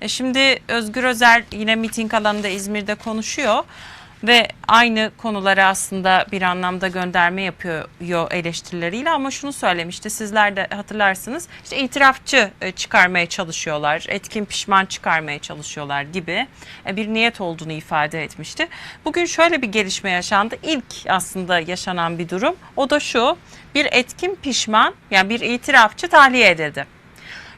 E şimdi Özgür Özel yine miting alanında İzmir'de konuşuyor ve aynı konulara aslında bir anlamda gönderme yapıyor eleştirileriyle ama şunu söylemişti sizler de hatırlarsınız işte itirafçı e, çıkarmaya çalışıyorlar etkin pişman çıkarmaya çalışıyorlar gibi e, bir niyet olduğunu ifade etmişti. Bugün şöyle bir gelişme yaşandı ilk aslında yaşanan bir durum o da şu bir etkin pişman yani bir itirafçı tahliye edildi.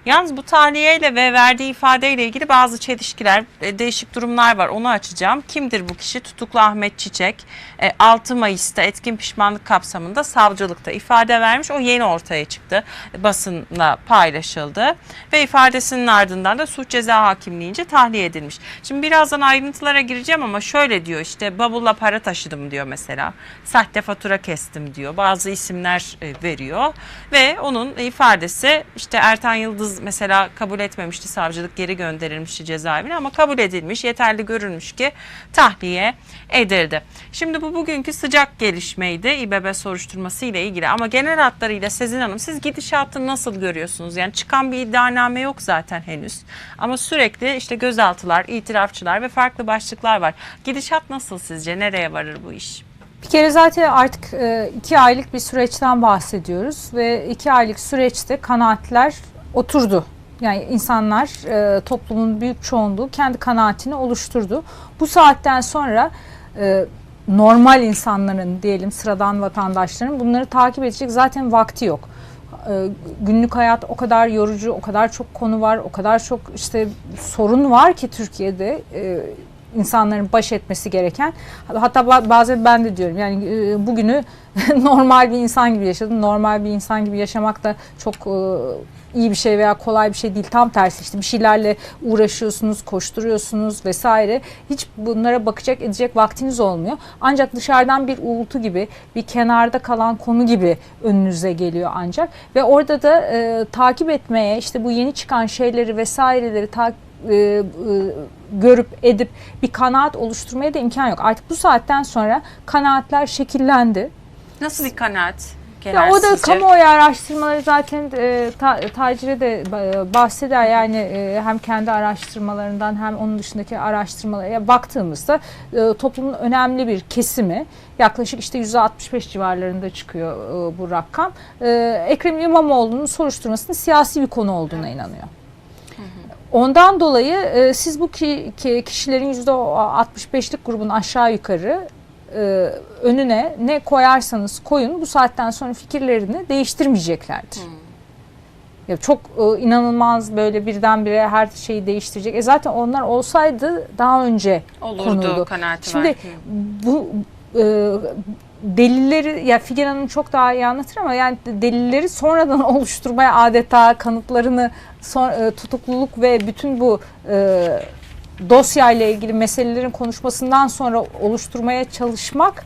Yalnız bu tahliyeyle ve verdiği ifadeyle ilgili bazı çelişkiler, e, değişik durumlar var. Onu açacağım. Kimdir bu kişi? Tutuklu Ahmet Çiçek. E, 6 Mayıs'ta etkin pişmanlık kapsamında savcılıkta ifade vermiş. O yeni ortaya çıktı. E, Basınla paylaşıldı. Ve ifadesinin ardından da suç ceza hakimliğince tahliye edilmiş. Şimdi birazdan ayrıntılara gireceğim ama şöyle diyor işte bavulla para taşıdım diyor mesela. Sahte fatura kestim diyor. Bazı isimler e, veriyor. Ve onun ifadesi işte Ertan Yıldız mesela kabul etmemişti savcılık geri gönderilmişti cezaevine ama kabul edilmiş yeterli görülmüş ki tahliye edildi. Şimdi bu bugünkü sıcak gelişmeydi İBB soruşturması ile ilgili ama genel hatlarıyla Sezin Hanım siz gidişatı nasıl görüyorsunuz? Yani çıkan bir iddianame yok zaten henüz ama sürekli işte gözaltılar, itirafçılar ve farklı başlıklar var. Gidişat nasıl sizce? Nereye varır bu iş? Bir kere zaten artık e, iki aylık bir süreçten bahsediyoruz ve iki aylık süreçte kanaatler oturdu. Yani insanlar, e, toplumun büyük çoğunluğu kendi kanaatini oluşturdu. Bu saatten sonra e, normal insanların diyelim sıradan vatandaşların bunları takip edecek zaten vakti yok. E, günlük hayat o kadar yorucu, o kadar çok konu var, o kadar çok işte sorun var ki Türkiye'de e, insanların baş etmesi gereken. Hatta ba- bazen ben de diyorum yani e, bugünü normal bir insan gibi yaşadım. Normal bir insan gibi yaşamak da çok e, iyi bir şey veya kolay bir şey değil. Tam tersi işte bir şeylerle uğraşıyorsunuz, koşturuyorsunuz vesaire. Hiç bunlara bakacak edecek vaktiniz olmuyor. Ancak dışarıdan bir uğultu gibi, bir kenarda kalan konu gibi önünüze geliyor ancak. Ve orada da e, takip etmeye, işte bu yeni çıkan şeyleri vesaireleri takip e, e, görüp edip bir kanaat oluşturmaya da imkan yok. Artık bu saatten sonra kanaatler şekillendi. Nasıl bir kanaat? Ya o da sizce? kamuoyu araştırmaları zaten e, ta, Tacir'e de e, bahseder yani e, hem kendi araştırmalarından hem onun dışındaki araştırmalara baktığımızda e, toplumun önemli bir kesimi yaklaşık işte %65 civarlarında çıkıyor e, bu rakam. E, Ekrem İmamoğlu'nun soruşturmasının siyasi bir konu olduğuna inanıyor. Ondan dolayı e, siz bu ki, ki kişilerin %65'lik grubun aşağı yukarı e, önüne ne koyarsanız koyun bu saatten sonra fikirlerini değiştirmeyeceklerdir. Ya çok e, inanılmaz böyle birdenbire her şeyi değiştirecek. E zaten onlar olsaydı daha önce Olurdu konuldu. kanaati Şimdi var. bu e, delilleri ya Figen Hanım çok daha iyi anlatır ama yani delilleri sonradan oluşturmaya adeta kanıtlarını son, e, tutukluluk ve bütün bu e, dosyayla ilgili meselelerin konuşmasından sonra oluşturmaya çalışmak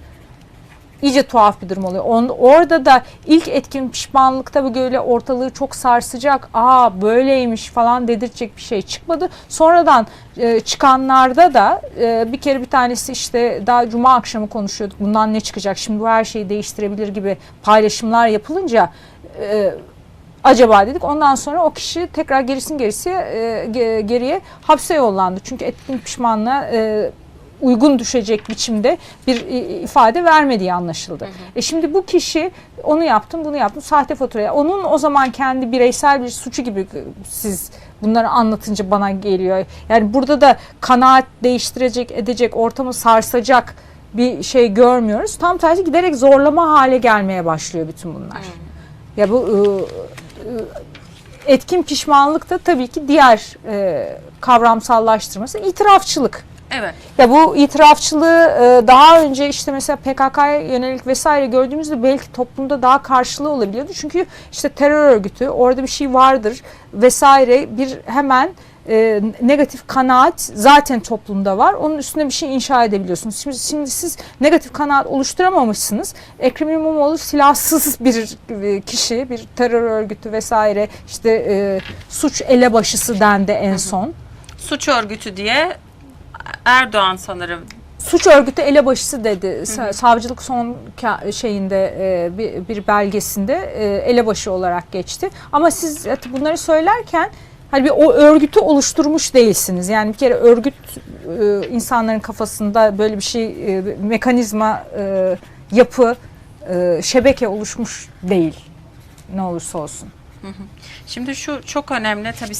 iyice tuhaf bir durum oluyor. On, orada da ilk etkin pişmanlıkta böyle ortalığı çok sarsacak, aa böyleymiş falan dedirtecek bir şey çıkmadı. Sonradan e, çıkanlarda da e, bir kere bir tanesi işte daha cuma akşamı konuşuyorduk. Bundan ne çıkacak? Şimdi bu her şeyi değiştirebilir gibi paylaşımlar yapılınca e, acaba dedik. Ondan sonra o kişi tekrar gerisin gerisi e, ge- geriye hapse yollandı. Çünkü etkin pişmanlığa e, uygun düşecek biçimde bir i- ifade vermediği anlaşıldı. E şimdi bu kişi onu yaptım, bunu yaptım, sahte faturaya. Onun o zaman kendi bireysel bir suçu gibi siz bunları anlatınca bana geliyor. Yani burada da kanaat değiştirecek, edecek, ortamı sarsacak bir şey görmüyoruz. Tam tersi giderek zorlama hale gelmeye başlıyor bütün bunlar. Ya bu ıı, ıı, etkin pişmanlık da tabii ki diğer e, kavramsallaştırması itirafçılık. Evet. Ya bu itirafçılığı e, daha önce işte mesela PKK'ya yönelik vesaire gördüğümüzde belki toplumda daha karşılığı olabiliyordu. Çünkü işte terör örgütü orada bir şey vardır vesaire bir hemen e, negatif kanaat zaten toplumda var. Onun üstüne bir şey inşa edebiliyorsunuz. Şimdi, şimdi siz negatif kanaat oluşturamamışsınız. Ekrem İmamoğlu silahsız bir e, kişi, bir terör örgütü vesaire işte e, suç elebaşısı dendi en son. Suç örgütü diye Erdoğan sanırım suç örgütü elebaşısı dedi. Sa- Savcılık son şeyinde e, bir, bir belgesinde e, elebaşı olarak geçti. Ama siz bunları söylerken Bir o örgütü oluşturmuş değilsiniz. Yani bir kere örgüt e, insanların kafasında böyle bir şey e, mekanizma, e, yapı, e, şebeke oluşmuş değil. Ne olursa olsun. Şimdi şu çok önemli tabii